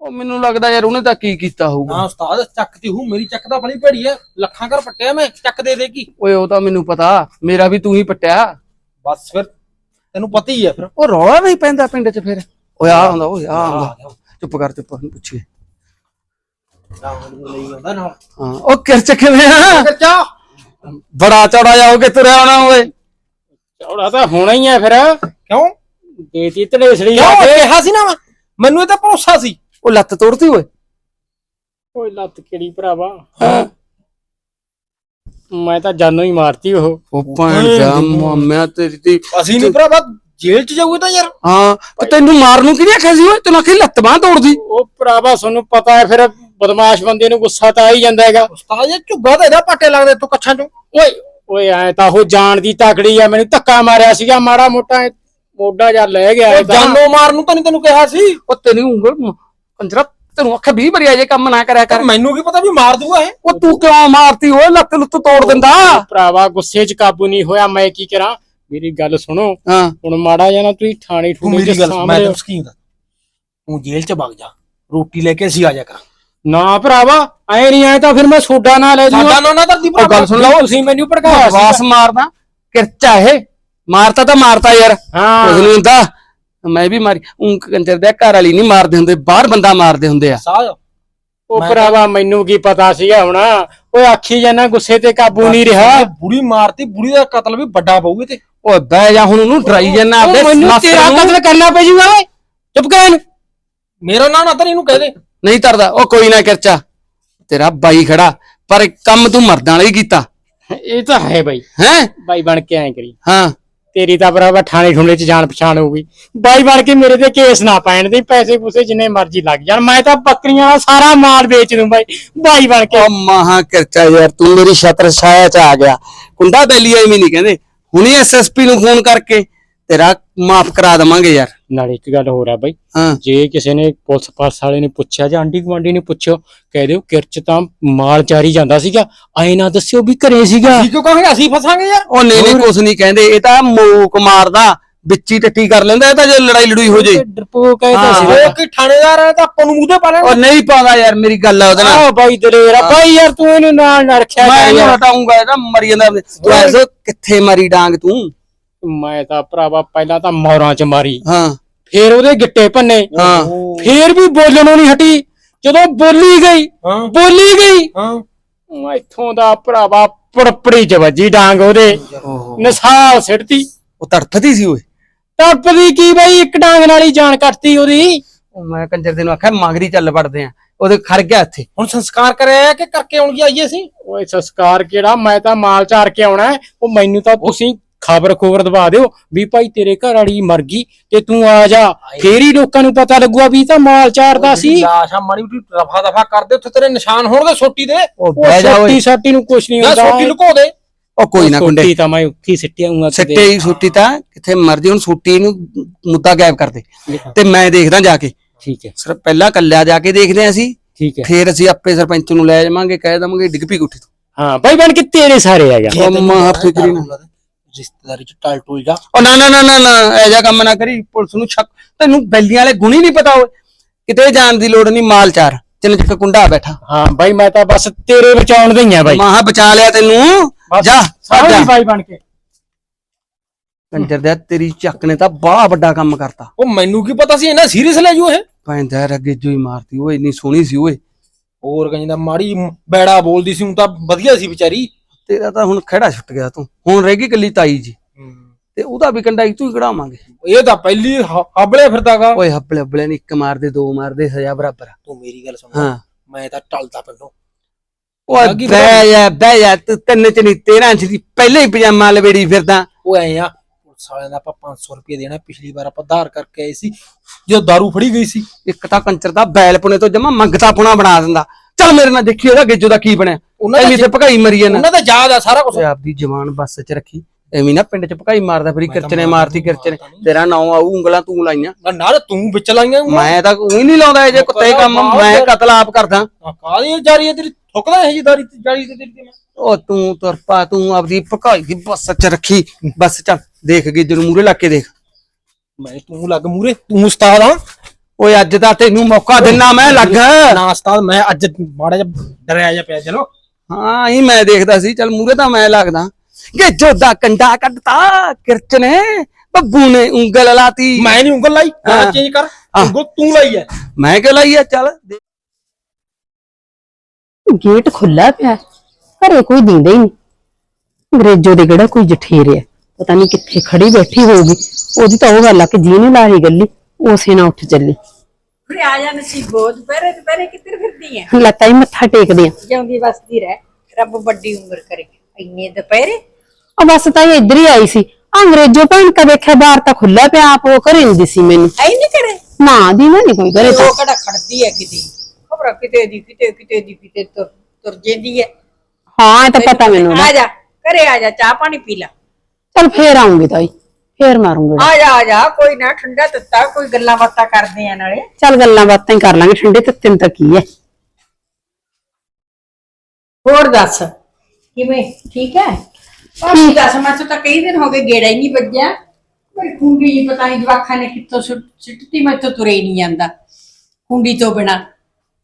ਉਹ ਮੈਨੂੰ ਲੱਗਦਾ ਯਾਰ ਉਹਨੇ ਤਾਂ ਕੀ ਕੀਤਾ ਹੋਊਗਾ। ਨਾ ਉਸਤਾਦ ਚੱਕ ਤੇ ਹੂੰ ਮੇਰੀ ਚੱਕ ਦਾ ਬੜੀ ਭੜੀ ਹੈ ਲੱਖਾਂ ਕਰ ਪੱਟਿਆ ਮੈਂ ਚੱਕ ਦੇ ਦੇਗੀ ਓਏ ਉਹ ਤਾਂ ਮੈਨੂੰ ਪਤਾ ਮੇਰਾ ਵੀ ਤੂੰ ਹੀ ਪੱਟਿਆ। ਬਸ ਫਿਰ ਤੈਨੂੰ ਪਤਾ ਹੀ ਹੈ ਫਿਰ। ਉਹ ਰੌਲਾ ਨਹੀਂ ਪੈਂਦਾ ਪਿੰਡ 'ਚ ਫਿਰ। ਓਏ ਆ ਹੁੰਦਾ ਓਏ ਆ ਹੁੰਦਾ ਚੁੱਪ ਕਰ ਚੁੱਪ ਹੁਣ ਪੁੱਛੀਏ। ਹਾਂ ਉਹ ਕਿਰਚ ਕਿਵੇਂ ਆ? ਬੜਾ ਚੌੜਾ ਜਾਓਗੇ ਤੁਰਿਆ ਹੋਣਾ ਓਏ। ਚੌੜਾ ਤਾਂ ਹੋਣਾ ਹੀ ਆ ਫਿਰ। ਕਿਉਂ? ਦੇਤੀ ਤੜੇਸੜੀ ਕਿਉਂ? ਆ ਕੇ। ਕਿਹਾ ਸੀ ਨਾ ਮੈਨੂੰ ਇਹ ਤਾਂ ਭਰੋਸਾ ਸੀ। ਉਹ ਲੱਤ ਤੋੜਤੀ ਓਏ। ਓਏ ਲੱਤ ਕਿਹੜੀ ਭਰਾਵਾ? ਮੈਂ ਤਾਂ ਜਾਨੋਂ ਹੀ ਮਾਰਤੀ ਉਹ। ਉਹ ਭੈਣ ਦਾ ਮਾਮਿਆ ਤੇਰੀ ਦੀ ਅਸੀਂ ਨਹੀਂ ਭਰਾਵਾ ਜੇਲ੍ਹ ਚ ਜਾਊਗੇ ਤਾਂ ਯਾਰ। ਹਾਂ ਤੇ ਤੈਨੂੰ ਮਾਰਨ ਨੂੰ ਕਿਹਨੇ ਆਖਿਆ ਸੀ ਓਏ? ਤੈਨੂੰ ਆਖੀ ਲੱਤ ਬਾਹ ਤੋੜਦੀ। ਉਹ ਭਰਾਵਾ ਤੁਹਾਨੂੰ ਪਤਾ ਹੈ ਫਿਰ ਬਦਮਾਸ਼ ਬੰਦੇ ਨੂੰ ਗੁੱਸਾ ਤਾਂ ਆ ਹੀ ਜਾਂਦਾ ਹੈਗਾ। ਉਸਤਾਦ ਇਹ ਝੁੱਗਾ ਤਾਂ ਇਹਦਾ ਪੱਟੇ ਲੱਗਦੇ ਤੂੰ ਕੱਛਾਂ ਚੋਂ। ਓਏ ਓਏ ਐ ਤਾਂ ਉਹ ਜਾਣ ਦੀ ਤਕੜੀ ਆ ਮੈਨੂੰ ਧੱਕਾ ਮਾਰਿਆ ਸੀਗਾ ਮਾੜਾ ਮੋਟਾ ਐਂ ਮੋਢਾ ਜਾਂ ਲੈ ਗਿਆ ਇਹ ਤਾਂ। ਜਾਨੋਂ ਮਾਰਨ ਨੂੰ ਤਾਂ ਨਹੀਂ ਤੈਨੂੰ ਕਿਹਾ ਸੀ। ਉਹ ਤੈਨੂੰ ਉਂਗਲ ਕੰਜਰਾ ਤੈਨੂੰ ਆਖਿਆ 20 ਵਾਰੀ ਅਜੇ ਕੰਮ ਨਾ ਕਰਿਆ ਕਰ। ਮੈਨੂੰ ਕੀ ਪਤਾ ਵੀ ਮਾਰ ਦੂਗਾ ਇਹ? ਉਹ ਤੂੰ ਕਿਉਂ ਮਾਰਤੀ ਓਏ ਲੱਤ ਲੁੱਤ ਤੋੜ ਦਿੰਦਾ? ਭਰਾਵਾ ਗੁੱਸੇ 'ਚ ਕਾਬੂ ਨਹੀਂ ਹੋਇਆ ਮੈਂ ਕੀ ਕਰਾਂ? ਮੇਰੀ ਗੱਲ ਸੁਣੋ। ਹਾਂ। ਹੁਣ ਮਾੜਾ ਨਾ ਤੁਸੀਂ ਥਾਣੇ ਤੂੰ ਠੂਣੇ ਮੇਰੀ ਚ ਗੱਲ ਮੈਂ ਸਾਹਮਣੇ ਤੈਨੂੰ ਸਕੀਮ ਦਾ ਤੂੰ ਜੇਲ੍ਹ ਚ ਵਗ ਜਾ। ਰੋਟੀ ਲੈ ਕੇ ਅਸੀਂ ਆ ਜਾ ਕਰਾਂ ਨਾ ਭਰਾਵਾ ਐ ਨਹੀਂ ਆਏ ਤਾਂ ਫਿਰ ਮੈਂ ਸੋਡਾ ਨਾ ਲੈ ਸਾਡਾ ਜੂਗਾ ਨਾ ਨਾ ਧਰਤੀ ਉਹ ਗੱਲ ਸੁਣ ਲਓ। ਤੁਸੀਂ ਮੈਨੂੰ ਵਾਸ ਸੀ ਮਾਰਦਾ ਕਿਰਚਾ ਇਹ। ਮਾਰਤਾ ਤਾਂ ਮਾਰਤਾ ਯਾਰ। ਉਸ ਹਾਂ ਨੂੰ ਹੁੰਦਾ। ਮੈਂ ਵੀ ਮਾਰੀ ਉਂ ਕੰਜਰ ਦੇ ਘਰ ਵਾਲੀ ਨਹੀਂ ਮਾਰਦੇ ਹੁੰਦੇ ਬਾਹਰ ਬੰਦਾ ਮਾਰਦੇ ਹੁੰਦੇ ਆ। ਸਾਹ ਉਹ ਭਰਾਵਾ ਮੈਨੂੰ ਕੀ ਪਤਾ ਸੀਗਾ ਹੁਣ? ਓਏ ਆਖੀ ਜਾਨਾ ਗੁੱਸੇ ਤੇ ਕਾਬੂ ਨਹੀਂ ਰਿਹਾ। ਬੁੜੀ ਮਾਰਤੀ ਬੁੜੀ ਦਾ ਕਤਲ ਵੀ ਵੱਡਾ ਪਊਗਾ ਤੇ। ਓਏ ਬਹਿ ਜਾ ਹੁਣ ਉਹਨੂੰ ਡਰਾਈ ਜੰਨਾ ਆਪਦੇ ਮੈਨੂੰ ਤੇਰਾ। ਕਤਲ ਕਰਨਾ ਪੈ ਜੂਗਾ ਓਏ। ਚੁੱਪ ਕਰ। ਮੇਰਾ ਨਾਂ ਨਾ ਤਾਂ ਇਹਨੂੰ ਕਹਿ ਦੇ। ਨਹੀਂ ਤਰਦਾ ਉਹ ਕੋਈ ਨਾ ਕਿਰਚਾ। ਤੇਰਾ ਬਾਈ ਖੜਾ ਪਰ ਕੰਮ ਤੂੰ ਮਰਦਾਂ ਵਾਲਾ ਹੀ ਕੀਤਾ। ਇਹ ਤਾਂ ਹੈ ਬਾਈ। ਹੈ? ਬਾਈ ਬਣ ਕੇ ਐਂ ਕਰੀ। ਹਾਂ। ਤੇਰੀ ਤਾਂ ਭਰਾਵਾ ਠਾਣੇ ਠੁਣੇ ਚ ਜਾਣ ਪਛਾਣ ਹੋਊਗੀ ਬਾਈ ਬਣ ਕੇ ਮੇਰੇ ਤੇ ਕੇਸ ਨਾ ਪੈਣ ਦੇ, ਪੈਸੇ ਪੂਸੇ ਜਿੰਨੇ ਮਰਜ਼ੀ ਲੱਗ ਜਾਣ। ਮੈਂ ਤਾਂ ਬੱਕਰੀਆਂ ਦਾ ਸਾਰਾ ਮਾਲ ਵੇਚ ਦੂੰ ਬਾਈ ਬਾਈ ਬਣ ਕੇ। ਉਹ ਮਹਾ ਕਿਰਚਾ ਯਾਰ, ਤੂੰ ਮੇਰੀ ਛਤਰ ਛਾਇਆ ਚ ਆ ਗਿਆ। ਕੁੰਡਾ ਬੈਲੀਆ ਹੀ ਨਹੀਂ ਕਹਿੰਦੇ। ਹੁਣੇ ਐਸਐਸਪੀ ਨੂੰ ਫੋਨ ਕਰਕੇ ਤੇਰਾ ਮਾਫ ਕਰਾ ਦਵਾਂਗੇ ਯਾਰ। ਨਾਲੇ ਇੱਕ ਗੱਲ ਹੋਰ ਆ ਬਾਈ। ਹਾਂ। ਜੇ ਕਿਸੇ ਨੇ ਪੁਲਿਸ ਪਾਸ ਵਾਲੇ ਨੇ ਪੁੱਛਿਆ ਜਾਂ ਆਂਢੀ ਗੁਆਂਢੀ ਨੇ ਪੁੱਛਿਓ ਕਹਿ ਦਿਓ ਕਿਰਚ ਤਾਂ ਮਾਲ ਚਾਰੀ ਜਾਂਦਾ ਸੀਗਾ। ਐ ਨਾ ਦੱਸਿਓ ਵੀ ਘਰੇ ਸੀਗਾ। ਕਿਉਂ ਕਹਾਂਗੇ? ਅਸੀਂ ਫਸਾਂਗੇ ਯਾਰ। ਉਹ ਨਹੀਂ ਨਹੀਂ ਕੁਛ ਨਹੀਂ ਕਹਿੰਦੇ। ਇਹ ਤਾਂ ਮੋਕ ਮਾਰਦਾ ਵਿੱਚੀ ਟੱਟੀ ਕਰ ਲੈਂਦਾ ਇਹ ਤਾਂ ਜੇ ਲੜਾਈ ਲੜੂਈ ਹੋ ਜੇ ਡਰਪੋਕ ਐ ਤਾਂ ਉਹ ਕੀ ਥਾਣੇਦਾਰ ਹੈ ਤਾਂ ਆਪਾਂ ਨੂੰ ਮੂੰਹ ਤੇ ਪਾ ਲੈਣਾ ਉਹ ਨਹੀਂ ਪਾਉਂਦਾ ਯਾਰ ਮੇਰੀ ਗੱਲ ਆ ਉਹਦੇ ਨਾਲ। ਆਹ ਬਾਈ ਦਲੇਰ ਆ ਬਾਈ ਯਾਰ ਤੂੰ ਇਹਨੂੰ ਨਾਲ ਨਾ ਰੱਖਿਆ ਮੈਂ ਇਹਨੂੰ। ਹਟਾਉਂਗਾ ਇਹਦਾ ਮਰੀ ਜਾਂਦਾ। ਤੂੰ ਐਸੋ ਕਿੱਥੇ ਮਰੀ ਡਾਂਗ ਤੂੰ? ਮੈਂ ਤਾਂ ਭਰਾਵਾ ਪਹਿਲਾਂ ਤਾਂ ਮੌਰਾਂ ਚ ਮਾਰੀ। ਹਾਂ। ਫੇਰ ਉਹਦੇ ਗਿੱਟੇ ਭੰਨੇ। ਹਾਂ। ਫੇਰ ਵੀ ਬੋਲਣੋਂ ਨਹੀਂ ਹਟੀ। ਜਦੋਂ ਬੋਲੀ ਗਈ ਬੋਲੀ ਗਈ। ਹਾਂ। ਮੈਂ ਇੱਥੋਂ ਦਾ ਭਰਾਵਾ ਪੜਪੜੀ ਚ ਵੱਜੀ ਡਾਂਗ ਉਹਦੇ। ਨਸਾਲ ਸਿੱਟਤੀ। ਉਹ ਤੜਫਦੀ ਸੀ ਓਏ। ਟੱਪਦੀ ਕੀ ਬਈ? ਇੱਕ ਡਾਂਗ ਨਾਲ ਹੀ ਜਾਨ ਕੱਟਤੀ ਉਹਦੀ। ਉਹ ਮੈਂ ਕੰਜਰ ਦੇ ਨੂੰ ਆਖਿਆ ਮਗਰੀ ਚੱਲ ਵੜਦੇ ਆ। ਉਹਦੇ ਖੜ ਗਿਆ ਇੱਥੇ। ਹੁਣ ਸੰਸਕਾਰ ਕਰਿਆ ਕਿ ਕਰਕੇ ਆਉਣਗੇ ਆਈਏ ਅਸੀਂ? ਓਏ ਸੰਸਕਾਰ ਕਿਹੜਾ? ਮੈਂ ਤਾਂ ਮਾਲ ਚਾਰ ਕੇ ਆਉਣਾ। ਉਹ ਮੈਨੂੰ ਤਾਂ ਤੁਸੀਂ ਖਬਰ ਖੋਬਰ ਦਵਾ ਦਿਓ ਵੀ ਭਾਈ ਤੇਰੇ ਘਰ ਵਾਲੀ ਮਰ ਗਈ ਤੇ ਤੂੰ ਆ ਜਾ। ਫੇਰ ਹੀ ਲੋਕਾਂ ਨੂੰ ਪਤਾ ਲੱਗੂਗਾ ਵੀ ਇਹ ਤਾਂ ਮਾਲ ਚਾਰਦਾ ਸੀ। ਲਾਸ਼ਾ ਮਾੜੀ ਮੋਟੀ ਰਫਾ ਦਫਾ ਕਰਦੇ ਉੱਥੇ ਤੇਰੇ ਨਿਸ਼ਾਨ ਹੋਣਗੇ ਸੋਟੀ ਦੇ। ਉਹ ਉਹ ਬਹਿ ਜਾ ਓਏ। ਸੋਟੀ ਸਾਟੀ ਨੂੰ ਕੁਛ ਨਹੀਂ ਜਾਂ ਹੁੰਦਾ। ਸੋਟੀ ਲੁਕੋ ਦੇ। ਉਹ ਕੋਈ ਨਾ ਕੁੰਡੇ ਸੋਟੀ ਤਾਂ ਮੈਂ ਉੱਥੇ ਸਿੱਟਿਆ ਹੂੰਗਾ ਸਿੱਟੇ ਹੀ ਛੁੱਟੀ ਤਾਂ ਕਿੱਥੇ ਮਰਜ਼ੀ ਹੁਣ ਛੁੱਟੀ ਨੂੰ ਮੁੱਦਾ ਗਾਇਬ ਕਰ ਦੇ। ਤੇ ਮੈਂ ਦੇਖਦਾ ਜਾ ਕੇ। ਠੀਕ ਹੈ। ਸਰ ਪਹਿਲਾਂ ਕੱਲਿਆ ਜਾ ਕੇ ਦੇਖਦੇ ਆ ਅਸੀਂ। ਠੀਕ ਹੈ। ਫੇਰ ਅਸੀਂ ਆਪੇ ਸਰਪੰਚ ਨੂੰ ਲੈ ਜਾਵਾਂਗੇ ਕਹਿ ਦਵਾਂਗੇ ਡਿੱਗ ਪੀ ਗੁੱਠੀ ਹਾਂ ਭਾਈ ਬਣ ਕੇ ਤੇਰੇ ਸਾਰੇ ਆ ਗਿਆ ਉਹ ਮਾਂ ਫਿਕਰੀ ਨਾ ਰਿਸ਼ਤੇਦਾਰੀ ਚ ਟਲ ਜਾ ਉਹ ਨਾ ਨਾ ਨਾ ਨਾ ਨਾ ਐਜਾ ਕੰਮ ਨਾ ਕਰੀ ਪੁਲਿਸ ਨੂੰ ਸ਼ੱਕ ਤੈਨੂੰ ਬੈਲੀਆਂ ਵਾਲੇ ਗੁਣੀ ਨਹੀਂ ਪਤਾ ਓਏ। ਕਿਤੇ ਜਾਣ ਦੀ ਲੋੜ ਨਹੀਂ ਮਾਲ ਚਾਰ। ਚਿੰਨ ਚੱਕ ਕੁੰਡਾ ਬੈਠਾ। ਹਾਂ ਭਾਈ ਮੈਂ ਤਾਂ ਬਸ ਤੇਰੇ ਬਚਾਉਣ ਦੇ ਹੀ ਆ ਭਾਈ ਮਾਹਾ ਬਚਾ ਲਿਆ ਤੈਨੂੰ। ਜਾ ਜਾ। ਭਾਈ ਬਣ ਕੇ। ਕੰਜਰ ਦੇ ਤੇਰੀ ਚੱਕ ਨੇ ਤਾਂ ਬੜਾ ਵੱਡਾ ਕੰਮ ਕਰਤਾ। ਉਹ ਮੈਨੂੰ ਕੀ ਪਤਾ ਸੀ ਇਹਨਾਂ ਸੀਰੀਅਸ ਲੈ ਜੂ ਇਹ? ਪੈਂਦਾ ਅੱਗੇ ਜੋ ਹੀ ਮਾਰਤੀ। ਓਏ ਇੰਨੀ ਸੋਹਣੀ ਸੀ ਓਏ। ਹੋਰ ਕਹਿੰਦਾ ਮਾੜੀ ਬੈੜਾ ਬੋਲਦੀ ਸੀ ਹੁਣ ਤਾਂ ਵਧੀਆ ਸੀ ਵਿਚਾਰੀ। ਤੇਰਾ ਤਾਂ ਹੁਣ ਖੜਾ ਛੁੱਟ ਗਿਆ ਤੂੰ। ਹੁਣ ਰਹਿ ਗਈ ਕੱਲੀ ਤਾਈ ਜੀ। ਤੇ ਉਹਦਾ ਵੀ ਕੰਡਾ ਤੂੰ ਹੀ ਕਢਾਵਾਂਗੇ। ਇਹ ਤਾਂ ਪਹਿਲੀ ਹਬਲੇ ਫਿਰਦਾਗਾ। ਓਏ ਹੱਬਲੇ ਹੱਬਲੇ ਨੇ ਇੱਕ ਮਾਰਦੇ ਦੋ ਮਾਰਦੇ ਸਜ਼ਾ ਬਰਾਬਰ। ਤੂੰ ਮੇਰੀ ਗੱਲ ਸੁਣ। ਹਾਂ। ਮੈਂ ਤਾਂ ਟਲਦਾ ਪਿੰਡੋਂ। ਲੱਗੀ ਬਹਿ ਜਾ ਬਹਿ ਜਾ ਤੂੰ ਤਿੰਨ ਚ ਨਹੀਂ 13 ਚ ਦੀ ਪਹਿਲੇ ਹੀ ਪਜਾਮਾ ਲਵੇੜੀ ਫਿਰਦਾ। ਉਹ ਐ ਆ ਪੁਲਿਸ ਵਾਲਿਆਂ ਦਾ ਆਪਾਂ 500 ਰੁਪਏ ਦੇਣਾ। ਪਿਛਲੀ ਵਾਰ ਆਪਾਂ ਧਾਰ ਕਰਕੇ ਆਏ ਸੀ ਜਦੋਂ ਦਾਰੂ ਫੜੀ ਗਈ ਸੀ। ਇੱਕ ਤਾਂ ਕੰਚਰ ਦਾ ਬੈਲ ਪੁਣੇ ਤੋਂ ਜਮਾ ਮੰਗਤਾ ਪੁਣਾ ਬਣਾ ਦਿੰਦਾ। ਚੱਲ ਮੇਰੇ ਨਾਲ ਦੇਖੀ ਉਹਦਾ ਗੇਜੋ ਦਾ ਕੀ ਬਣਿਆ। ਉਹਨਾਂ ਦਾ ਐਵੇਂ ਤੇ ਭਕਾਈ ਮਰੀ ਜਾਂਦਾ ਉਹਨਾਂ ਦਾ ਯਾਦ ਆ ਸਾਰਾ ਕੁਝ ਆਪਦੀ ਜਵਾਨ ਬੱਸ ਚ ਰੱਖੀ। ਐਵੇਂ ਨਾ ਪਿੰਡ ਚ ਭਕਾਈ ਮਾਰਦਾ ਫਿਰ ਮੈਂ ਤਾਂ ਕਿਰਚ ਨੇ ਮਾਰਦਾ ਮਾਰਤੀ ਨਹੀਂ, ਕਿਰਚ ਨੇ ਮਾਰਦਾ ਨਹੀਂ। ਤੇਰਾ ਨਾਂ ਆਊ ਉਂਗਲਾਂ ਤੂੰ ਲਾਈਆਂ। ਨਾਲ ਤੂੰ ਵਿੱਚ ਲਾਈਆਂ ਮੈਂ ਤਾਂ ਉਹੀ ਨਹੀਂ ਲਾਉਂਦਾ ਇਹ ਜੇ ਕੁੱਤੇ ਕੰਮ ਮੈਂ ਕਤਲ ਆਪ ਕਰਦਾ। ਕਾਹਦੀ ਜਾਰੀ ਹੈ ਤੇਰੀ? ਠੁਕਦਾ ਇਹ ਜੀ ਦਾਰੀ ਜਾਰੀ ਤੇ ਤੇਰੀ ਤੇ ਮੈਂ। ਉਹ ਤੂੰ ਤੁਰਪਾ ਤੂੰ ਆਪਦੀ ਭਕਾਈ ਦੀ ਬੱਸ ਚ ਰੱਖੀ। ਬੱਸ ਚੱਲ ਦੇਖ ਗੇਜੋ ਨੂੰ ਮੂਰੇ ਲਾ ਕੇ ਦੇਖ। ਮੈਂ ਤੂੰ ਲੱਗ ਮੂਰੇ ਤੂੰ ਉਸਤਾਦ ਆ ਓਏ ਅੱਜ ਤਾਂ ਤੈਨੂੰ ਮੌਕਾ ਦਿਨਾ ਮੈਂ ਲੱਗ। ਨਾ ਉਸਤਾਦ ਮੈਂ ਅੱਜ ਮਾੜਾ ਜਿਹਾ ਡਰਿਆ ਜਾ ਪਿਆ ਚਲੋ। ਹਾਂ ਹੀ ਮੈਂ ਦੇਖਦਾ ਸੀ ਚਲ ਮੂਰੇ ਤਾਂ ਮੈਂ ਲੱਗਦਾ। ਕਿ ਜੋਦਾ ਕੰਡਾ ਕੱਢਤਾ ਕਿਰਚ ਨੇ ਬੱਬੂ ਨੇ ਉਂਗਲ ਲਾਤੀ। ਮੈਂ ਨਹੀਂ ਉਂਗਲ ਲਾਈ ਹਾਂ। ਚੇਂਜ ਕਰ। ਉਂਗਲ ਤੂੰ ਲਾਈ ਹੈ ਮੈਂ ਕਿ ਲਾਈ ਆ ਚੱਲ। ਗੇਟ ਖੁੱਲਾ ਪਿਆ ਘਰੇ ਕੋਈ ਦਿੰਦਾ ਹੀ ਨਹੀਂ। ਅੰਗਰੇਜ਼ੋ ਦੇ ਕਿਹੜਾ ਕੋਈ ਜਠੇਰਿਆ ਪਤਾ ਨਹੀਂ ਕਿੱਥੇ ਖੜੀ ਬੈਠੀ ਹੋਊਗੀ। ਉਹਦੀ ਤਾਂ ਉਹ ਗੱਲ ਆ ਕਿ ਜਿਹਨੇ ਲਾਹੀ ਗੱਲੀ ਉਸੇ ਨਾਲ ਉੱਠ ਚੱਲੀ। ਫਿਰ ਆ ਜਾ ਨਸੀਬੋ ਦੁਪਹਿਰੇ ਦੁਪਹਿਰੇ ਕਿੱਧਰ ਫਿਰਦੀ ਐ? ਲੱਤਾਂ ਹੀ ਮੱਥਾ ਟੇਕਦੇ ਆ। ਜਿਉਂਦੀ ਵਸਦੀ ਰਹਿ। ਰੱਬ ਵੱਡੀ ਉਮਰ ਕਰੇ। ਇੰਨੇ ਦੁਪਹਿਰੇ? ਆ ਬਸ ਤਾਂ ਇਹ ਇੱਧਰ ਹੀ ਆਈ ਸੀ। ਆਹ ਅੰਗਰੇਜ਼ੋ ਭੈਣ ਕਾ ਦੇਖਿਆ ਬਾਹਰ ਤਾਂ ਖੁੱਲਾ ਪਿਆ ਆਪ ਉਹ ਘਰੇ ਸੀ ਮੈਨੂੰ। ਐ ਨਹੀਂ ਕਰੇ ਨਾ ਦੀ ਨਾ ਨਹੀਂ ਕੋਈ ਘਰੇ ਤਾਂ ਉਹ ਕਿਹੜਾ ਖੜਦੀ ਐ ਕਿਤੇ? ਖਬਰ ਕਿਤੇ ਦੀ ਕਿਤੇ ਕਿਤੇ ਦੀ ਕਿਤੇ ਤੁਰ ਤੁਰ ਜਾਂਦੀ ਐ। ਹਾਂ ਇਹ ਤਾਂ ਪਤਾ ਮੈਨੂੰ ਆ ਜਾ ਘਰੇ ਆ ਜਾ ਚਾਹ ਪਾਣੀ ਪੀ ਲੈ। ਚਲ ਫੇਰ ਆਉਂਗੀ ਤਾਈ। ਫੇਰ ਮਾਰੂੰਗੀ। ਆ ਜਾ ਆ ਜਾ ਕੋਈ ਨਾ ਠੰਡਾ ਤੱਤਾ ਕੋਈ ਗੱਲਾਂ ਬਾਤਾਂ ਕਰਦੇ ਆ ਨਾਲੇ। ਚਲ ਗੱਲਾਂ ਬਾਤਾਂ ਹੀ ਕਰ ਲਾਂਗੇ ਠੰਡੇ ਤੱਤੇ ਨੂੰ ਤਾਂ ਕੀ ਹੈ? ਹੋਰ ਦੱਸ ਕਿਵੇਂ? ਠੀਕ ਹੈ? ਭਾਬੀ ਦੱਸ ਮੈਂ ਤਾਂ ਕਈ ਦਿਨ ਹੋ ਗਏ ਗੇੜਾ ਹੀ ਨਹੀਂ ਵੱਜਿਆ। ਮੇਰੀ ਕੁੰਡੀ ਹੀ ਪਤਾ ਨਹੀਂ ਜਵਾਖਾਂ ਨੇ ਕਿੱਥੋਂ ਸੁੱਟ- ਸਿੱਟਤੀ ਮੈਂ ਤਾਂ ਤੁਰੇ ਹੀ ਨਹੀਂ ਜਾਂਦਾ ਕੁੰਡੀ ਤੋਂ ਬਿਨਾ।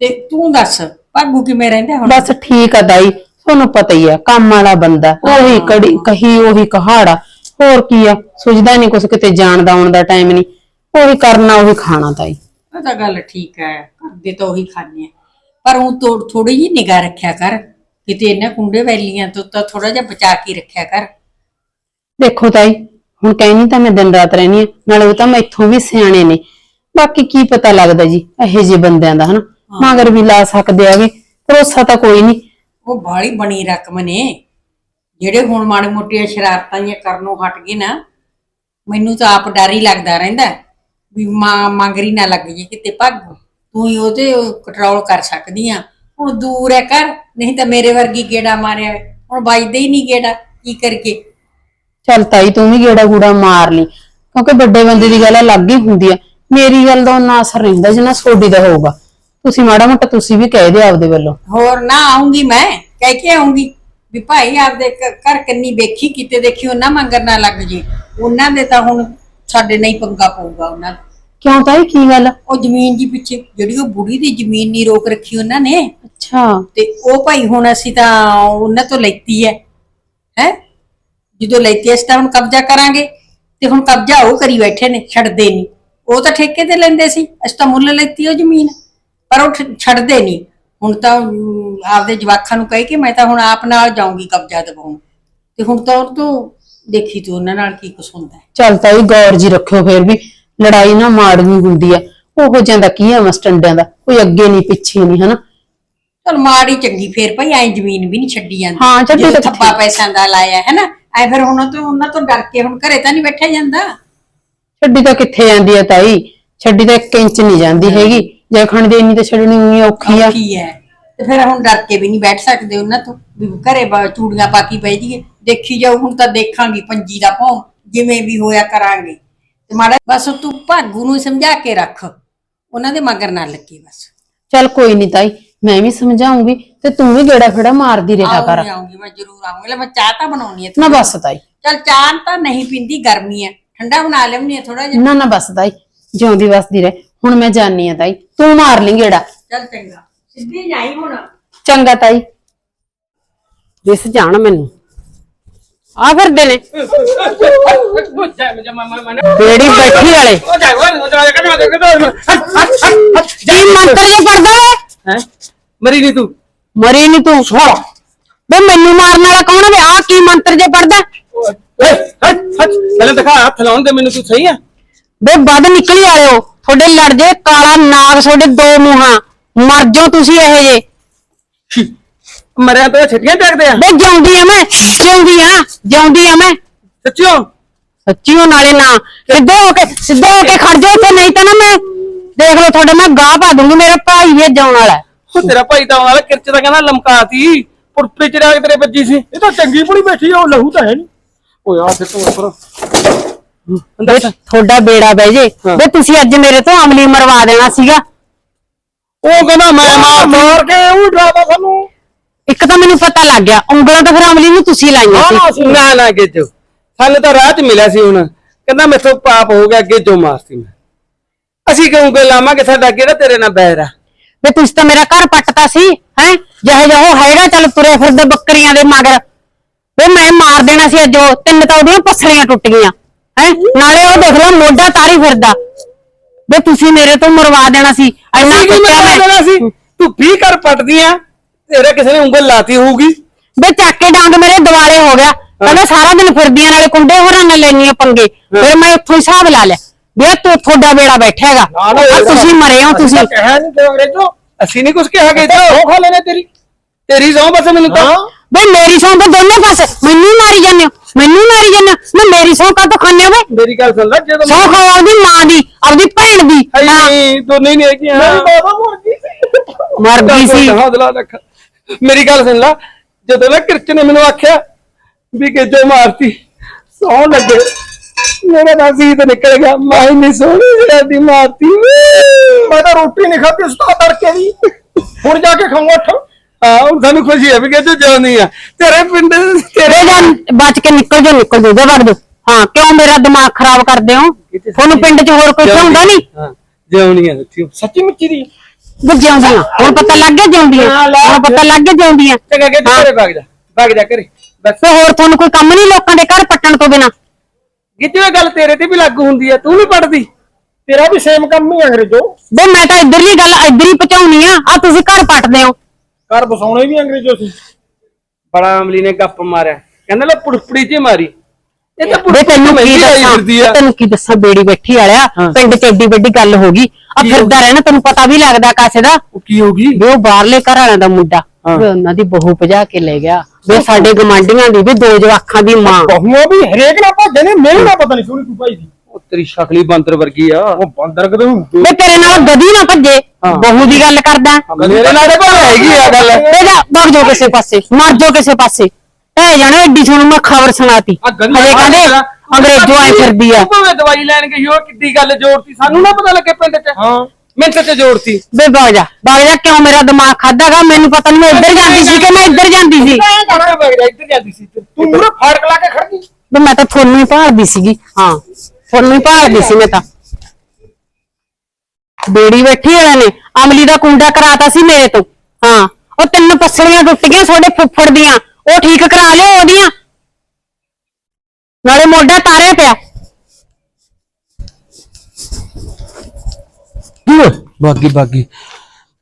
ਤੇ ਤੂੰ ਦੱਸ ਭਾਗੂ ਕਿਵੇਂ ਰਹਿੰਦਾ ਹੁਣ? ਬਸ ਠੀਕ ਆ ਤਾਈ ਤੁਹਾਨੂੰ ਪਤਾ ਹੀ ਆ ਕੰਮ ਵਾਲਾ ਬੰਦਾ ਉਹੀ ਕੜੀ ਕਹੀ ਉਹੀ ਕਹਾੜਾ। ਹੋਰ ਕੀ ਆ? ਸੁਝਦਾ ਨਹੀਂ ਕੁਛ ਕਿਤੇ ਜਾਣ ਦਾ ਆਉਣ ਦਾ ਟਾਈਮ ਨਹੀਂ ਉਹੀ ਕਰਨਾ ਉਹੀ ਖਾਣਾ ਤਾਈ। ਉਹ ਤਾਂ ਗੱਲ ਠੀਕ ਹੈ। ਕਰਦੇ ਤਾਂ ਉਹੀ ਖਾਣੇ ਆ। ਪਰ ਉਹ ਥੋੜੀ ਜਿਹੀ ਨਿਗਾਹ ਰੱਖਿਆ ਕਰ। ਕਿਤੇ ਇਹਨਾਂ ਕੁੰਡੇ ਵੈਲੀਆਂ ਤੋਂ ਤਾਂ ਥੋੜਾ ਜਿਹਾ ਬਚਾ ਕੇ ਰੱਖਿਆ ਕਰ। ਦੇਖੋ ਤਾਈ ਹੁਣ ਕਹਿਣੀ ਤਾਂ ਮੈਂ ਦਿਨ ਰਾਤ ਰਹਿਣੀ ਆ। ਨਾਲੇ ਉਹ ਤਾਂ ਮੈਥੋਂ ਵੀ ਸਿਆਣੇ ਨੇ। ਬਾਕੀ ਕੀ ਪਤਾ ਲੱਗਦਾ ਜੀ ਇਹੋ ਜਿਹੇ ਬੰਦਿਆਂ ਦਾ ਹਨਾ? ਮਗਰ ਵੀ ਲਾ ਸਕਦੇ ਆਗੇ ਭਰੋਸਾ ਤਾਂ ਕੋਈ ਨਹੀਂ ਉਹ ਬਾਲੀ ਬਣੀ ਰਕਮ ਨੇ। ਜਿਹੜੇ ਹੁਣ ਮਾੜੇ ਮੋਟੀਆਂ ਸ਼ਰਾਰਤਾਂ ਜਿਹੀਆਂ ਕਰਨੋਂ ਹਟ ਗਏ ਨਾ ਮੈਨੂੰ ਤਾਂ ਆਪ ਡਰ ਹੀ ਲੱਗਦਾ ਰਹਿੰਦਾ ਵੀ ਮਾਂ ਮੰਗਰੀ ਨਾ ਲੱਗ ਜੇ ਕਿਤੇ ਭੱਗ ਤੂੰ ਹੀ ਉਹਦੇ ਕੰਟਰੋਲ ਕਰ ਸਕਦੀ ਆ। ਹੁਣ ਦੂਰ ਹੈ ਕਰ ਨਹੀਂ ਤਾਂ ਮੇਰੇ ਵਰਗੀ ਗੇੜਾ ਮਾਰਿਆ ਹੁਣ ਵੱਜਦਾ ਹੀ ਨਹੀਂ ਗੇੜਾ ਕੀ ਕਰਕੇ ਚੱਲ ਤਾਈ ਤੂੰ ਵੀ ਗੇੜਾ ਗੂੜਾ ਮਾਰ ਲਈ ਕਿਉਂਕਿ ਵੱਡੇ ਬੰਦੇ ਦੀ ਗੱਲ ਅਲੱਗ ਹੀ ਹੁੰਦੀ ਆ। ਮੇਰੀ ਗੱਲ ਦਾ ਉਹਨਾਂ ਅਸਰ ਰਹਿੰਦਾ ਜਿੰਨਾ ਸੋਡੀ ਦਾ ਹੋਊਗਾ। ਤੁਸੀਂ ਮਾੜਾ ਮੋਟਾ ਤੁਸੀਂ ਵੀ ਕਹਿ ਦਿਓ ਆਪਦੇ ਵੱਲੋਂ। ਹੋਰ ਨਾ ਆਉਂਗੀ ਮੈਂ ਕਹਿ ਕੇ ਆਉਂਗੀ। ਵੀ ਭਾਈ ਆਪਦੇ ਘ- ਘਰ ਕੰਨੀ ਵੇਖੀ ਕਿਤੇ ਦੇਖੀ ਉਹਨਾਂ ਮੰਗਰ ਨਾ ਲੱਗ ਜੇ। ਉਹਨਾਂ ਦੇ ਤਾਂ ਹੁਣ ਸਾਡੇ ਨਹੀਂ ਪੰਗਾ ਪਊਗਾ ਉਹਨਾਂ ਦਾ। ਕਿਉਂ ਤਾਈ? ਕੀ ਗੱਲ? ਉਹ ਜ਼ਮੀਨ ਜੀ ਪਿੱਛੇ ਜਿਹੜੀ ਉਹ ਬੁੜੀ ਦੀ ਜ਼ਮੀਨ ਨਹੀਂ ਰੋਕ ਰੱਖੀ ਉਹਨਾਂ ਨੇ ਅੱਛਾ। ਤੇ ਉਹ ਭਾਈ ਹੁਣ ਅਸੀਂ ਤਾਂ ਉਹਨਾਂ ਤੋਂ ਲੈਤੀ ਹੈ ਹੈ? ਜਦੋਂ ਲੈਤੀ ਅਸੀਂ ਤਾਂ ਹੁਣ ਕਬਜ਼ਾ ਕਰਾਂਗੇ ਤੇ ਹੁਣ ਕਬਜ਼ਾ ਉਹ ਕਰੀ ਬੈਠੇ ਨੇ ਛੱਡਦੇ ਨਹੀਂ ਉਹ ਤਾਂ ਠੇਕੇ ਤੇ ਲੈਂਦੇ ਸੀ ਅਸੀਂ ਤਾਂ ਮੁੱਲ ਲੈਤੀ ਉਹ ਜ਼ਮੀਨ ਪਰ ਉਹ ਠ- ਛੱਡਦੇ ਨਹੀਂ ਹੁਣ ਤਾਂ ਅਮ, ਆਪਦੇ ਜਵਾਕਾਂ ਨੂੰ ਕਹੇ ਕਿ ਮੈਂ ਤਾਂ ਹੁਣ ਆਪ ਨਾਲ ਜਾਊਂਗੀ ਕਬਜ਼ਾ ਦਿਵਾਉਣ ਤੇ ਹੁਣ ਤਾਂ ਉਹ ਤੋਂ ਦੇਖੀ ਤੂੰ ਉਹਨਾਂ ਨਾਲ ਕੀ ਕੁਛ ਹੁੰਦਾ ਹੈ। ਚੱਲ ਤਾਈ ਗੌਰ ਜੀ ਰੱਖਿਓ ਫੇਰ ਵੀ ਲੜਾਈ ਨਾ ਮਾੜਨੀ ਹੁੰਦੀ ਆ ਉਹੋ ਜਿਹਾ ਦਾ ਕੀ ਆ ਮਸਟੰਡਿਆਂ ਦਾ? ਕੋਈ ਅੱਗੇ ਨਹੀਂ ਪਿੱਛੇ ਨਹੀਂ ਹਨਾ? ਚਲ ਮਾੜੀ ਚੰਗੀ ਫੇਰ ਭਾਈ ਐ ਜ਼ਮੀਨ ਵੀ ਨਹੀਂ ਛੱਡੀ ਜਾਂਦੀ। ਹਾਂ, ਛੱਡੀ ਜਦੋਂ ਤਾਂ ਥੱਪਾ ਪੈਸਿਆਂ ਦਾ ਲਾਇਆ ਹੈ ਨਾ ਐ ਫਿਰ ਹੁਣ ਤੋਂ ਉਹਨਾਂ ਤੋਂ ਡਰ ਕੇ ਹੁਣ ਘਰੇ ਤਾਂ ਨਹੀਂ ਬੈਠਿਆ ਜਾਂਦਾ। ਛੱਡੀ ਤਾਂ ਕਿੱਥੇ ਜਾਂਦੀ ਆ ਤਾਈ? ਛੱਡੀ ਤਾਂ 1 ਇੰਚ ਨਹੀਂ ਜਾਂਦੀ ਹੈਗੀ। ਜੇ ਖਣ ਦੇ ਇੰਨੀ ਤਾਂ ਛੱਡਣੀ ਉਹੀ ਔਖੀ ਆ। ਕੀ ਹੈ ਤੇ ਫਿਰ ਹੁਣ ਡਰ ਕੇ ਵੀ ਨਹੀਂ ਬੈਠ ਸਕਦੇ ਉਹਨਾਂ ਤੋਂ ਵੀ ਘਰੇ ਬ- ਚੂੜੀਆਂ ਪਾ ਕੇ ਜੀਏ ਦੇਖੀ ਜਾਓ ਹੁਣ ਤਾਂ ਦੇਖਾਂਗੀ ਪੰਜੀ ਦਾ ਭੌਂ ਜਿਵੇਂ ਵੀ ਹੋਇਆ ਕਰਾਂਗੇ। ਤੇ ਮਾੜਾ ਬਸ ਤੂੰ ਭਾਗੂ ਨੂੰ ਸਮਝਾ ਕੇ ਰੱਖ। ਉਹਨਾਂ ਦੇ ਮਗਰ ਨਾ ਲੱਗੀ ਬਸ। ਚੱਲ ਕੋਈ ਨਹੀਂ ਤਾਈ ਮੈਂ ਵੀ ਸਮਝਾਉਂਗੀ ਤੇ ਤੂੰ ਵੀ ਗੇੜਾ ਫੇੜਾ ਮਾਰਦੀ ਰਿਹਾ ਕਰ। ਆਉਂਗੀ ਆਉਂਗੀ ਮੈਂ ਜ਼ਰੂਰ ਆਉਂਗੀ। ਲੈ ਮੈਂ ਚਾਹ ਤਾਂ ਬਣਾਉਣੀ ਹੈ ਨਾ ਬਸ ਤਾਈ। ਚਲ ਚਾਹ ਤਾਂ ਨਹੀਂ ਪੀਂਦੀ ਗਰਮੀ ਹੈ ਠੰਡਾ ਬਣਾ ਲੈਣੀ ਹੈ ਥੋੜਾ ਜਿਹਾ। ਨਾ ਨਾ ਬਸ ਤਾਈ ਜਿਉਂਦੀ ਵਸਦੀ ਰਹੇ। ਹੁਣ ਮੈਂ ਜਾਣੀ ਆ ਤਾਈ ਤੂੰ ਮਾਰ ਲਈ ਗੇੜਾ। ਚੱਲ ਚੰਗਾ ਸਿੱਧੀ ਜਾਈ ਹੁਣ। ਚੰਗਾ ਤਾਈ। ਦਿਸ ਜਾਣ ਮੈਨੂੰ। ਆ ਫਿਰਦੇ ਨੇ। ਬੇੜੀ ਬੈਠੀ ਵਾਲੇ। ਕੀ ਮੰਤਰ ਹੈ ਹੈ? ਮਰੀ ਨਹੀਂ ਤੂੰ। ਮਰੀ ਨਹੀਂ ਤੂੰ। ਬੇ ਮੈਨੂੰ ਮਾਰਨ ਵਾਲਾ ਕੌਣ ਹੈ ਆ ਕੀ ਮੰਤਰ ਜੇ ਪੜਦਾ ਪਹਿਲਾਂ ਦਿਖਾ ਹੱਥ ਲਾਉਣ ਦੇ ਮੈਨੂੰ ਤੂੰ ਸਹੀ ਆ। ਬੇ ਵੱਧ ਨਿਕਲੀ ਆਇਓ ਤੁਹਾਡੇ ਲੜ ਜੇ ਕਾਲਾ ਨਾਗ ਤੁਹਾਡੇ ਦੋ ਮੂੰਹਾਂ। ਮਰ ਜਾਓ ਤੁਸੀਂ ਇਹੋ ਜੇ ਮਰਿਆ ਤਾਂ ਛੱਟੀਆਂ ਟੱਕਦੇ ਆ। ਬੇ ਜਿਉਂਦੀ ਆ ਮੈਂ ਜਿਉਂਦੀ ਆ ਜਿਉਂਦੀ ਆ ਮੈਂ। ਸੱਚਿਓ? ਸੱਚੀ ਉਹ ਨਾਲੇ ਨਾ। ਸਿੱਧੇ ਹੋ ਕੇ ਸਿੱਧੇ ਹੋ ਕੇ ਖੜ ਜਾਓ ਇੱਥੇ ਨਹੀਂ ਤਾਂ ਨਾ ਮੈਂ ਦੇਖ ਲਓ ਤੁਹਾਡੇ ਮੈਂ ਗਾਹ ਪਾ ਦੂੰਗੀ ਮੇਰਾ ਭਾਈ ਇਹ ਜਾਉਣ ਵਾਲਾ ਹੈ। ਉਹ ਤੇਰਾ ਭਾਈ ਤਾਂ ਵਾਲਾ ਕਿਰਚ ਦਾ ਕਹਿੰਦਾ ਲਮਕਾਤੀ ਪੁਰਪੇ ਚ ਰਾਗ ਤੇਰੇ ਵੱਜੀ ਸੀ। ਇਹ ਤਾਂ ਚੰਗੀ ਬੁੜੀ ਬੈਠੀ ਆ ਉਹ ਲਹੂ ਤਾਂ ਹੈ ਨਹੀਂ ਓਏ ਆ ਫਿਰ ਤੂੰ ਉੱਪਰ। ਬੇ ਤੁਹਾਡਾ ਬੇੜਾ ਬਹਿ ਜੇ। ਬੇ ਤੁਸੀਂ ਅੱਜ ਮੇਰੇ ਤੋਂ ਅਮਲੀ ਮਰਵਾ ਦੇਣਾ ਸੀਗਾ। ਉਹ ਕਹਿੰਦਾ ਮੈਂ ਮਾਰ ਮਾਰ ਕੇ ਉਹ ਡਰਾਵਾ ਸਾਨੂੰ। ਇੱਕ ਤਾਂ ਮੈਨੂੰ ਪਤਾ ਲੱਗ ਗਿਆ ਉਂਗਲਾਂ ਤਾਂ ਫਿਰ ਅਮਲੀ ਨੂੰ ਤੁਸੀਂ ਲਾਈਆਂ ਸੀ। ਨਾ ਨਾ ਗੇਜੋ ਸਾਨੂੰ ਤਾਂ ਰਾਹ ਚ ਮਿਲਿਆ ਸੀ ਹੁਣ। ਕਹਿੰਦਾ ਮੈਥੋਂ ਪਾਪ ਹੋ ਗਿਆ ਗੇਜੋ ਮਾਰਤੀ ਮੈਂ। ਅਸੀਂ ਕਿਉਂ ਗੱਲ ਲਾਵਾਂਗੇ? ਸਾਡਾ ਕਿਹੜਾ ਤੇਰੇ ਨਾਲ ਬੈਰ ਆ? ਵੇ ਤੁਸੀਂ ਤਾਂ ਮੇਰਾ ਘਰ ਪੱਟਤਾ ਸੀ ਹੈ? ਜਿਹੇ ਜਿਹੋ ਹੈਗਾ ਚੱਲ ਤੁਰੇ ਫਿਰਦੇ ਬੱਕਰੀਆਂ ਦੇ ਮਗਰ। ਵੇ ਮੈਂ ਮਾਰ ਦੇਣਾ ਸੀ ਅੱਜ ਉਹ। ਤਿੰਨ ਤਾਂ ਉਹਦੀਆਂ ਪਸਲੀਆਂ ਟੁੱਟ ਗਈਆਂ। ਹੈ? ਨਾਲੇ ਉਹ ਦੇਖ ਲੈ ਮੋਢਾ ਤਾਰੀ ਫਿਰਦਾ। ਵੇ ਤੁਸੀਂ ਮੇਰੇ ਤੋਂ ਮਰਵਾ ਦੇਣਾ ਸੀ। ਇੰਨਾ ਅਸੀਂ ਕੀ ਮੈਂ। ਦੇਣਾ ਸੀ? ਤੂੰ 20 ਕਰ ਪਟਦੀ ਆ ਤੇਰੇ ਕਿਸੇ ਨੇ ਉਂਗਲ ਲਾਤੀ ਹੋਊਗੀ। ਵੇ ਚੱਕ ਕੇ ਡਾਂਗ ਮੇਰੇ ਦਿਵਾਲੇ ਹੋ ਗਿਆ। ਕਹਿੰਦਾ ਸਾਰਾ ਦਿਨ ਫਿਰਦੀਆਂ ਨਾਲੇ ਕੁੰਡੇ ਹੋਰਾਂ ਨਾਲ ਲੈਣੀਆਂ ਪੰਗੇ। ਫਿਰ ਮੈਂ ਉੱਥੋਂ ਹੀ ਹਿਸਾਬ ਲਾ ਲਿਆ। ਵੇ ਤੂੰ ਤੁਹਾਡਾ ਵੇੜਾ ਬੈਠੇਗਾ ਤੁਸੀਂ ਮਰੇ ਹੋ ਤੁਸੀਂ। ਕਹਿਆ ਨਹੀਂ ਤੇ ਅੰਗਰੇਜ਼ੋ ਅਸੀਂ ਨਹੀਂ ਕੁਝ ਕਿਹਾ ਕਿ ਉਹ ਖਾ ਲੈਣੇ ਤੇਰੀ। ਤੇਰੀ ਸੌਂ ਬਸ ਮੈਨੂੰ ਤਾਂ। ਵੇ ਮੇਰੀ ਸੌਂ ਤਾਂ ਦੋਨੋਂ ਪਾਸੇ। ਮੈਨੂੰ ਮਾਰੀ ਜਾਂਦੇ ਹੋ। ਮੈਨੂੰ ਮਾਰੀ ਜਾਂਦੇ। ਨਾ ਮੇਰੀ ਸੌਂ ਕਾ ਖਾਂਦੇ ਹੋ ਵੇ? ਮੇਰੀ ਗੱਲ ਸੁਣ ਲੈ ਜਦੋਂ ਸੌਂ ਖਾਓ ਆਪਦੀ ਮਾਂ ਦੀ ਆਪਦੀ ਭੈਣ ਦੀ। ਹਾਈ ਨਹੀਂ ਦੋਨੇ ਨਹੀਂ ਹੈਗੀਆਂ ਬਾਬਾ ਮਰ ਗਈ ਸੀ। ਮਰ ਗਈ ਸੀ। ਹੌਸਲਾ ਰੱਖ। ਮੇਰੀ ਗੱਲ ਸੁਣ ਲੈ ਜਦੋਂ ਨਾ ਕਿਰਚ ਨੇ ਮੈਨੂੰ ਆਖਿਆ ਵੀ ਕਿ ਜੋ ਮਾਰਤੀ ਸੌ ਲੱਗੇ। ਮੇਰਾ ਤਾਂ ਸੀ ਤੇ ਨਿਕਲ ਗਿਆ ਮੈਂ ਹੀ ਨਹੀਂ ਸੋਹਣੀ ਜਿਹੀ ਮਾਰਤੀ। ਮੈਂ ਤਾਂ ਰੋਟੀ ਨਹੀਂ ਖਾਧੀ ਸੁਤਾ ਤੜਕੇ ਦੀ। ਹੁਣ ਜਾ ਕੇ ਉੱਠ ਹਾਂ ਹੁਣ ਸਾਨੂੰ ਖੁਸ਼ੀ ਹੈ ਵੀ ਕਿ ਤੂੰ ਜਾਣੀ ਆ। ਤੇਰੇ ਪਿੰਡ ਤੇਰੇ ਤੇਰੇ ਜਾਨ ਬਚ ਕੇ ਨਿਕਲ ਜਾ ਨਿਕਲ ਜਾ ਵਗ ਜਾ ਹਾਂ ਕਿਉਂ ਮੇਰਾ ਦਿਮਾਗ ਖਰਾਬ ਕਰਦੇ ਹੋ? ਤੁਹਾਨੂੰ ਪਿੰਡ 'ਚ ਹੋਰ ਕੋਈ ਚਾਹੁੰਦਾ ਨਹੀਂ? ਹਾਂ ਜਿਉਣੀ ਆ ਸੱਚੀ ਸੱਚੀ ਮੁੱਚੀ ਦੀ ਵੀ ਜਿਉਂਦੀਆਂ ਹੁਣ ਪਤਾ ਲੱਗ ਗਿਆ ਜਿਉਂਦੀਆਂ ਹੁਣ ਪਤਾ ਲੱਗ ਗਿਆ ਜਿਉਂਦੀਆਂ ਤੂੰ ਘਰੇ ਵਗ ਜਾ ਵਗ ਜਾ ਘਰੇ। ਬਸ। ਹੋਰ ਤੁਹਾਨੂੰ ਕੋਈ ਕੰਮ ਨਹੀਂ ਲੋਕਾਂ ਦੇ ਘਰ ਪੱਟਣ ਤੋਂ ਬਿਨਾ? ਗਿੱਜੂ ਗੱਲ ਤੇਰੇ ਤੇ ਵੀ ਲਾਗੂ ਹੁੰਦੀ ਆ ਤੂੰ ਨਹੀਂ ਪੜਦੀ ਤੇਰਾ ਵੀ ਸੇਮ ਕੰਮ ਹੀ ਅੰਗਰੇਜ਼ੋ ਵੇ ਮੈਂ ਤਾਂ ਇੱਧਰਲੀ ਗੱਲ ਇੱਧਰ ਹੀ ਪਹੁੰਚਾਉਣੀ ਆ। ਆ ਤੁਸੀਂ ਘਰ ਪੱਟਦੇ ਹੋ। ਘਰ ਬਸਾਉਣੇ ਵੀ ਅੰਗਰੇਜ਼ੋ ਸੀ ਬੜਾ ਅਮਲੀ ਨੇ ਗੱਪ ਮਾਰਿਆ। ਕਹਿੰਦਾ ਲੈ ਪੁੜਪੜੀ ਚ ਮਾਰੀ। ਇਹ ਤਾਂ ਵੇ ਪੁੜਪੜੀ ਤੈਨੂੰ ਕੀ ਦੱਸਾਂ? ਤੈਨੂੰ ਕੀ ਦੱਸਾਂ? ਬੇੜੀ ਬੈਠੀ ਵਾਲਿਆ। ਪਿੰਡ 'ਚ ਏਡੀ ਵੱਡੀ ਗੱਲ ਹੋ ਗਈ। ਆ ਫਿਰਦਾ ਰਹਿਣਾ ਤੈਨੂੰ ਪਤਾ ਵੀ ਲੱਗਦਾ ਕਾਸੇ ਦਾ। ਉਹ ਕੀ ਹੋ ਗਈ? ਵੀ ਉਹ ਬਾਹਰਲੇ ਘਰ ਵਾਲਿਆਂ ਦਾ ਮੁੰਡਾ। ਵੀ ਉਹਨਾਂ ਦੀ ਬਹੂ ਭਜਾ ਕੇ ਲੈ ਗਿਆ। ਵੀ ਸਾਡੇ ਗਮਾਂਡੀਆਂ ਦੀ ਵੀ ਦੋ ਜਵਾਖਾਂ ਦੀ ਮਾਂ। ਬਹੂਆਂ ਵੀ ਹਰੇਕ ਨਾਲ ਭੱਜੇ ਨੇ ਮੇਰੇ ਨਾਲ ਪਤਾ ਨਹੀਂ ਸੋਹਣੀ ਤੂੰ ਭਾਈ ਦੀ। ਉਹ ਤੇਰੀ ਸ਼ਕਲੀ ਬਾਂਦਰ ਵਰਗੀ ਆ। ਉਹ ਬੰਦਰ ਕਦੇ ਵੇ ਤੇਰੇ ਨਾਲ ਗਦੀ ਨਾ ਭੱਜੇ। ਬਹੂ ਦੀ ਗੱਲ ਕਰਦਾ। ਮੇਰੇ ਨਾਲ ਤਾਂ ਹੈਗੀ ਆ ਗੱਲ। ਤੇ ਜਾ ਵਗ ਜਾਓ ਕਿਸੇ ਪਾਸੇ ਮਰ ਜਾਓ ਕਿਸੇ ਪਾਸੇ। ਢਹਿ ਜਾਣਾ ਐਡੀ ਤੁਹਾਨੂੰ ਮੈਂ ਖਬਰ ਸੁਣਾਤੀ। ਆ ਗੰਦੀ ਕਹਿੰਦੇ ਅੰਗਰੇਜ਼ੋ ਆਏ ਫਿਰਦੀ ਆ। ਤੂੰ ਭਾਵੇਂ ਦਵਾਈ ਲੈਣ ਗਈ ਹੋ ਕਿੱਡੀ ਗੱਲ ਜੋੜਤੀ। ਸਾਨੂੰ ਨਾ ਪਤਾ ਲੱਗੇ ਪਿੰਡ ਚ। ਹਾਂ। ਮਿੰਟ ਚ ਜੋੜਤੀ। ਵੇ ਵਗ ਜਾ ਵਗ ਜਾ ਕਿਉਂ ਮੇਰਾ ਦਿਮਾਗ ਖਾਦਾਗਾ ਮੈਨੂੰ ਪਤਾ ਨਹੀਂ ਮੈਂ ਇੱਧਰ ਜਾਂਦੀ ਸੀ ਕਿ ਮੈਂ ਇੱਧਰ ਜਾਂਦੀ ਸੀ। ਮੈਂ ਕਹਾਂ ਵਗ ਜਾ ਇੱਧਰ ਜਾਂਦੀ ਸੀ। ਤੂੰ ਮੂਰੇ ਫਾੜਕ ਲਾ ਕੇ ਖੜ ਗਈ। ਵੀ ਮੈਂ ਤਾਂ ਤੁਹਾਨੂੰ ਹੀ ਭਾਲਦੀ ਸੀਗੀ। ਹਾਂ। ਤੁਹਾਨੂੰ ਹੀ ਭਾਲਦੀ ਸੀ ਮੈਂ ਤਾਂ। ਬੇੜੀ ਬੈਠੀ ਵਾਲਿਆਂ ਨੇ ਅਮਲੀ ਦਾ ਕੁੰਡਾ ਕਰਾਤਾ ਸੀ ਮੇਰੇ ਤੋਂ। ਹਾਂ, ਉਹ ਤਿੰਨ ਪਸਲੀਆਂ ਟੁੱਟ ਗਈਆਂ ਤੁਹਾਡੇ ਫੁੱਫੜ ਦੀਆਂ। ਉਹ ਠੀਕ ਕਰਾ ਲਿਓ ਉਹਦੀਆਂ। ਨਾਲੇ ਮੋਢਾ ਤਾਰਿਆ ਪਿਆ। ਬਾਗੀ ਬਾਗੀ।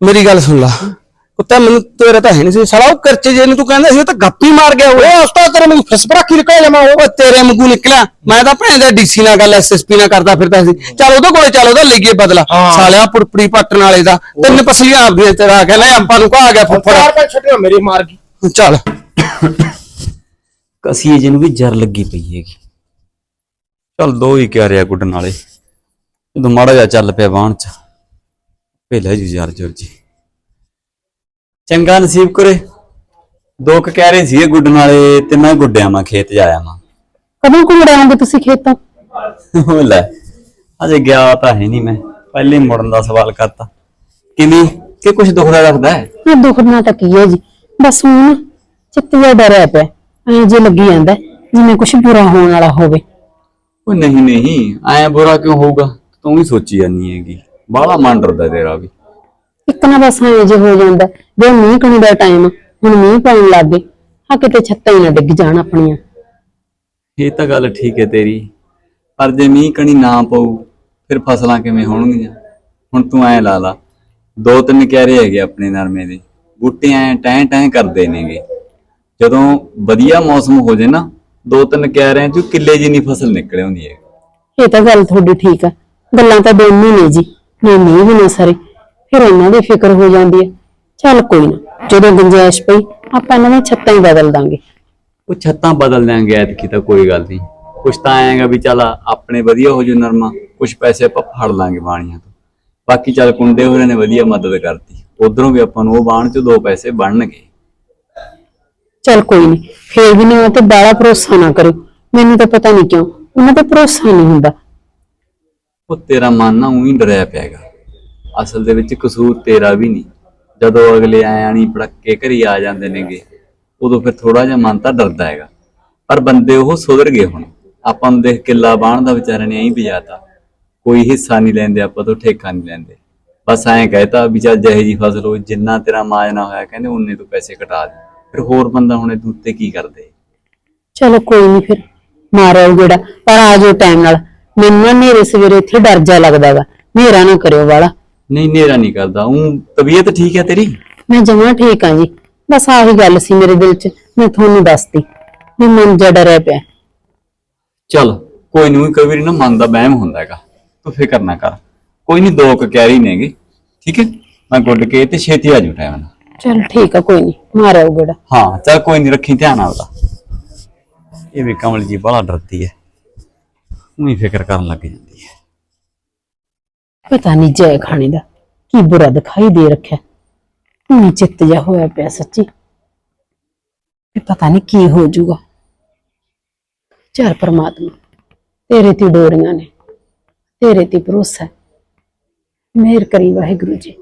ਮੇਰੀ ਗੱਲ ਸੁਣ ਲਾ। ਕੁੱਤਾ ਮੈਨੂੰ ਤੇਰਾ ਤਾਂ ਹੈ ਨਹੀਂ ਸੀ। ਸਾਲਾ ਉਹ ਕਰਚੇ ਜੇ ਨੂੰ ਤੂੰ ਕਹਿੰਦਾ ਸੀ ਉਹ ਤਾਂ ਗੱਪੀ ਮਾਰ ਗਿਆ ਉਹ। ਉਹ ਉਸਤਾਦ ਤੇਰੇ ਮੈਨੂੰ ਫਿਸਬਰਾ ਕੀ ਨਿਕਲ ਜਾਵਾਂ ਉਹ। ਉਹ ਤੇਰੇ ਵਾਂਗੂ ਨਿਕਲਿਆ। ਮੈਂ ਤਾਂ ਭੈਣ ਦਾ ਡੀਸੀ ਨਾਲ ਗੱਲ ਐਸਐਸਪੀ ਨਾਲ ਕਰਦਾ ਫਿਰਦਾ ਸੀ। ਚੱਲ ਉਹਦੇ ਕੋਲੇ ਚੱਲ ਉਹਦਾ ਲਈਏ ਬਦਲਾ। ਹਾਂ। ਸਾਲਿਆ ਪੁਰਪੜੀ ਪੱਟਣ ਵਾਲੇ ਦਾ। ਤਿੰਨ ਪਸਲੀਆਂ ਆਪਦੀਆਂ ਤੇਰਾ ਕਹਿੰਦਾ ਆਪਾਂ ਨੂੰ ਕਹਾ ਗਿਆ ਚਾਰ ਫੁੱਫੜ। ਪੰਜ ਛੱਡਿਆ ਮੇਰੀ ਮਾਰ ਗਈ। ਚੱਲ। ਕਸੀਏ ਜਿਹਨੂੰ ਵੀ ਜਰ ਲੱਗੀ ਪਈ ਹੈਗੀ। ਚੱਲ ਦੋ ਹੀ ਕਹਿ ਰਿਆ ਗੁੱਡਣ ਵਾਲੇ। ਜਦੋਂ ਮਾੜਾ ਜਿਹਾ ਚੱਲ ਪਿਆ ਬਾਣ ਚ ਭੇਲੇ ਜੀ ਯਾਰ ਜੁਰ ਜੀ। ਚੰਗਾ ਨਸੀਬ ਕਰੇ। ਦੋ ਕੁ ਕਹਿ ਰਹੇ ਸੀਗੇ ਗੁੱਡਣ ਵਾਲੇ ਤੇ ਮੈਂ ਗੁੱਡਿਆ ਮੈਂ ਖੇਤ ਜਾਇਆ ਮੈਂ ਕਦੋਂ ਘੁੰਮੜੇ ਆਉਂਗੇ ਤੁਸੀਂ ਖੇਤੋਂ? ਉਹ ਲੈ ਅਜੇ ਗਿਆ ਤਾਂ ਹੈ ਨਹੀਂ ਮੈਂ ਪਹਿਲੇ ਹੀ ਮੁੜਨ ਦਾ ਸਵਾਲ ਕਰਤਾ। ਕਿਵੇਂ? ਕਿ ਕੁਝ ਦੁਖਦਾ ਰੱਖਦਾ ਹੈ? ਇਹ ਦੁੱਖ ਨਾ ਹੈ ਜੀ। ਬਸ ਹੁਣ ਚਿੱਤ ਜਿਹਾ ਡਰਿਆ ਪਿਆ ਐਂ ਜੇ ਲੱਗੀ ਜਾਂਦਾ ਜਿਵੇਂ ਕੁਝ ਬੁਰਾ ਹੋਣ ਵਾਲਾ ਹੋਵੇ। ਉਹ ਨਹੀਂ ਨਹੀਂ ਐ ਬੁਰਾ ਕਿਉਂ ਹੋਊਗਾ? ਤੂੰ ਵੀ ਸੋਚੀ ਜਾਨੀ ਹੈਗੀ। ਬਾਹਲਾ ਮਨ ਡਰਦਾ ਤੇਰਾ ਵੀ। ਇੱਕ ਨਾ ਬਸ ਐਂ ਜੇ ਹੋ ਜਾਂਦਾ ਜੇ ਮੀਂਹ ਕਣੀ ਦਾ ਟਾਈਮ ਹੁਣ ਮੀਂਹ ਪੈਣ ਲੱਗ ਗਏ। ਆ ਕਿਤੇ ਛੱਤਾਂ ਹੀ ਨਾ ਡਿੱਗ ਜਾਣ ਆਪਣੀਆਂ। ਇਹ ਤਾਂ ਗੱਲ ਠੀਕ ਹੈ ਤੇਰੀ। ਪਰ ਜੇ ਮੀਂਹ ਕਣੀ ਨਾ ਪਊ ਫਿਰ ਫਸਲਾਂ ਕਿਵੇਂ ਹੋਣਗੀਆਂ? ਹੁਣ ਤੂੰ ਐ ਲਾ ਲਾ ਦੋ ਤਿੰਨ ਕਿਆਰੇ ਹੈਗੇ ਆਪਣੇ ਨਰਮੇ ਦੇ। ਬੂਟੇ ਐ ਟੈਂ ਟੈਂ ਕਰਦੇ ਨੇਗੇ। ਜਦੋਂ ਵਧੀਆ ਮੌਸਮ ਹੋ ਜੇ ਨਾ ਦੋ ਤਿੰਨ ਕਿਆਰਿਆਂ ਚ ਕਿੱਲੇ ਜਿੰਨੀ ਫਸਲ ਨਿਕਲ ਆਉਂਦੀ ਹੈ ਇਹ ਤਾਂ ਗੱਲ ਤੁਹਾਡੀ ਠੀਕ ਆ। ਗੱਲਾਂ ਤਾਂ ਦੋਨੋਂ ਨੇ ਜੀ। ਨਾ ਮੀਂਹ ਵੀ ਨਾ ਸਾਰੇ। ਫਿਰ ਇਹਨਾਂ ਦੀ ਫਿਕਰ ਹੋ ਜਾਂਦੀ ਹੈ। ਚੱਲ ਕੋਈ ਨਾ ਜਦੋਂ ਗੁੰਜਾਇਸ਼ ਪਈ ਆਪਾਂ ਇਹਨਾਂ ਦੀਆਂ ਛੱਤਾਂ ਹੀ ਬਦਲ ਦਾਂਗੇ। ਉਹ ਛੱਤਾਂ ਬਦਲ ਦਿਆਂਗੇ ਐਤਕੀ ਤਾਂ ਕੋਈ ਗੱਲ ਨਹੀਂ। ਕੁਛ ਤਾਂ ਆਏਗਾ ਵੀ ਚੱਲ ਆਪਣੇ ਵਧੀਆ ਹੋ ਜੂ ਨਰਮਾ ਕੁਛ ਪੈਸੇ ਆਪਾਂ ਫੜ ਲਾਂਗੇ ਬਾਣੀਆਂ ਤੋਂ। ਬਾਕੀ ਚੱਲ ਕੁੰਡੇ ਹੋਰਾਂ ਨੇ ਵਧੀਆ ਮਦਦ ਕਰਤੀ। ਉਧਰੋਂ ਵੀ ਆਪਾਂ ਨੂੰ ਉਹ ਬਾਣ ਚ ਦੋ ਪੈਸੇ ਬਣਨਗੇ। ਚੱਲ ਕੋਈ ਨਹੀਂ ਫੇਰ ਵੀ ਨਾ ਤੇ ਬਾਲਾ ਭਰੋਸਾ ਨਾ ਕਰੋ ਮੈਨੂੰ ਤਾਂ ਪਤਾ ਨਹੀਂ ਕਿਉਂ ਉਹਨਾਂ ਤੇ ਭਰੋਸਾ ਨਹੀਂ ਹੁੰਦਾ। ਉਹ ਤੇਰਾ ਮਨ ਨਾ ਉਹੀ ਡਰਿਆ ਪਿਆਗਾ ਅਸਲ ਦੇ ਵਿੱਚ ਕਸੂਰ ਤੇਰਾ ਵੀ ਨਹੀਂ। ਜਦੋਂ ਅਗਲੇ ਆਣੀ ਪੜਕੇ ਘਰੀ ਆ ਜਾਂਦੇ ਨੇਗੇ, ਉਦੋਂ ਫਿਰ ਥੋੜਾ ਜਿਹਾ ਮਨ ਤਾਂ ਡਰਦਾ ਹੈਗਾ। ਪਰ ਬੰਦੇ ਉਹ ਸੁਧਰ ਗਏ ਹੁਣ। ਆਪਾਂ ਨੂੰ ਦੇਖ ਕਿੱਲਾ ਬਾਣ ਦਾ ਵਿਚਾਰੇ ਨੇ ਐਂ ਭਜਾਤਾ ਕੋਈ ਹਿੱਸਾ ਨਹੀਂ ਲੈਂਦੇ, ਆਪਾਂ ਤੋਂ ਠੇਕਾ ਨਹੀਂ ਲੈਂਦੇ। ਬਸ ਐਂ ਕਹਿਤਾ ਵੀ ਚੱਲ ਜਿਹੇ ਜੀ ਫਸਲ ਹੋ ਜਿੰਨਾ ਤੇਰਾ ਮਾਜਨਾ ਹੋਇਆ, ਕਹਿੰਦੇ ਉਨੇ ਤੋਂ ਪੈਸੇ ਕਟਾ ਦੇ। ਫਿਰ ਹੋਰ ਬੰਦਾ ਹੁਣੇ ਇਹਦੇ ਉੱਤੇ ਕੀ ਕਰਦੇ? ਚਲੋ ਕੋਈ ਨਹੀਂ ਫਿਰ ਮਾਰਿਓ ਗੇੜਾ ਪਰ ਆ ਜਾਓ ਟਾਈਮ ਨਾਲ। ਮੈਨੂੰ ਨਾ ਨੇਰੇ ਸਵੇਰੇ ਇੱਥੇ ਡਰ ਜਾ ਲੱਗਦਾਗਾ ਹਨੇਰਾ ਨਾ ਕਰਿਓ ਵਾਲਾ। ਨਹੀਂ ਨੇਰਾ ਨਹੀਂ ਕਰਦਾ। ਉਹ ਤਬੀਅਤ ਠੀਕ ਹੈ ਤੇਰੀ? ਮੈਂ ਜਮਾਂ ਠੀਕ ਆ ਜੀ। ਬਸ ਆਹੀ ਗੱਲ ਸੀ ਮੇਰੇ ਦਿਲ 'ਚ ਮੈਂ ਤੁਹਾਨੂੰ ਦੱਸਤੀ ਵੀ ਮਨ ਜਾ ਡਰਿਆ ਪਿਆ। ਚੱਲ ਕੋਈ ਨਹੀਂ ਕਈ ਵਾਰੀ ਨਾ ਮਨ ਦਾ ਵਹਿਮ ਹੁੰਦਾ ਹੈਗਾ। ਤੂੰ ਫਿਕਰ ਨਾ ਕਰ। ਕੋਈ ਨਹੀਂ ਦੋ ਕੁ ਕੈਰੀ ਨੇਗੇ ਠੀਕ ਹੈ? ਮੈਂ ਗੁੱਡ ਕੇ ਤੇ ਛੇਤੀ ਆ ਜੂ ਟਾਈਮ ਨਾਲ। ਚਲ ਠੀਕ ਆ ਕੋਈ ਨਹੀਂ ਮਾਰਿਓ ਗੇੜਾ ਹਾਂ ਚੱਲ ਕੋਈ ਨਹੀਂ ਰੱਖੀ ਧਿਆਨ ਆਪਦਾ। ਇਹ ਵੀ ਕਮਲ ਜੀ ਬੜਾ ਡਰਦੀ ਹੈ। ਉਹੀ ਫਿਕਰ ਕਰਨ ਲੱਗ ਜਾਂਦੀ ਹੈ। ਪਤਾ ਨਹੀਂ ਜੈ ਖਾਣੇ ਦਾ ਕੀ ਬੁਰਾ ਦਿਖਾਈ ਦੇ ਰੱਖਿਆ। ਹੁਣ ਚਿੱਤ ਜਾ ਹੋਇਆ ਪਿਆ ਸੱਚੀ। ਵੀ ਪਤਾ ਨਹੀਂ ਕੀ ਹੋ ਜਾਊਗਾ। ਚੱਲ ਪਰਮਾਤਮਾ, ਤੇਰੇ ਤੇ ਡੋਰੀਆਂ ਨੇ, ਤੇਰੇ ਤੇ ਭਰੋਸਾ ਮਿਹਰ ਕਰੀ ਵਾਹਿਗੁਰੂ ਜੀ।